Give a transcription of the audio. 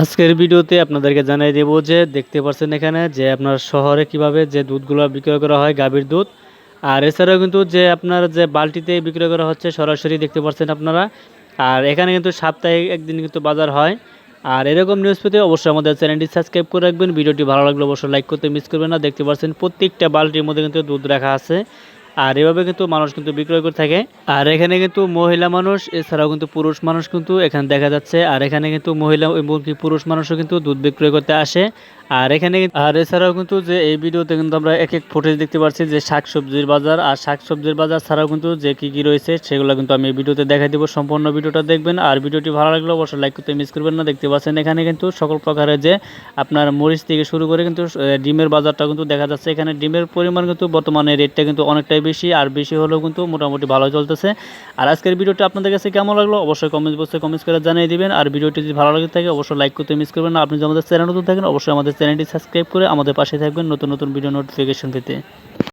আজকের ভিডিওতে আপনাদেরকে জানিয়ে দেবো যে দেখতে পাচ্ছেন এখানে যে আপনার শহরে কীভাবে যে দুধগুলো বিক্রয় করা হয়, গাভীর দুধ। আর এছাড়াও কিন্তু যে আপনার যে বালতিতে বিক্রয় করা হচ্ছে সরাসরি দেখতে পাচ্ছেন আপনারা। আর এখানে কিন্তু সাপ্তাহিক একদিন কিন্তু বাজার হয়। আর এরকম নিউজ পেতে অবশ্যই আমাদের চ্যানেলটি সাবস্ক্রাইব করে রাখবেন। ভিডিওটি ভালো লাগলে অবশ্যই লাইক করতে মিস করবেন না। দেখতে পাচ্ছেন প্রত্যেকটা বালতির মধ্যে কিন্তু দুধ রাখা আছে। আর এভাবে কিন্তু মানুষ কিন্তু বিক্রয় করে থাকে। আর এখানে কিন্তু মহিলা মানুষ, এছাড়াও কিন্তু পুরুষ মানুষ কিন্তু এখানে দেখা যাচ্ছে। আর এখানে কিন্তু মহিলা এবং পুরুষ মানুষও কিন্তু দুধ বিক্রয় করতে আসে। আর এখানে আর এছাড়াও কিন্তু যে এই ভিডিওতে কিন্তু আমরা এক এক ফুটেজ দেখতে পাচ্ছি যে শাক সবজির বাজার, আর শাক সবজির বাজার ছাড়াও কিন্তু যে কি কি রয়েছে সেগুলো কিন্তু আমি এই ভিডিওতে দেখাই দেবো। সম্পূর্ণ ভিডিওটা দেখবেন, আর ভিডিওটি ভালো লাগলে অবশ্যই লাইক করতে মিস করবেন না। দেখতে পাচ্ছেন এখানে কিন্তু সকল প্রকারের যে আপনার মরিচ থেকে শুরু করে কিন্তু ডিমের বাজারটা কিন্তু দেখা যাচ্ছে। এখানে ডিমের পরিমাণ কিন্তু বর্তমানে রেটটা কিন্তু অনেকটাই বেশি, আর বেশি হলেও কিন্তু মোটামুটি ভালো চলতেছে। আর আজকের ভিডিওটা আপনাদের কাছে কেমন লাগল অবশ্যই কমেন্ট বক্সে কমেন্টস করে জানিয়ে দিবেন। আর ভিডিওটি যদি ভালো লাগে থাকে, অবশ্যই লাইক করতে মিস করবেন না। আপনি যদি আমাদের চ্যানেল নতুন থাকেন, অবশ্যই আমাদের চ্যানেলটি সাবস্ক্রাইব করে আমাদের পাশে থাকবেন নতুন নতুন ভিডিও নোটিফিকেশন পেতে।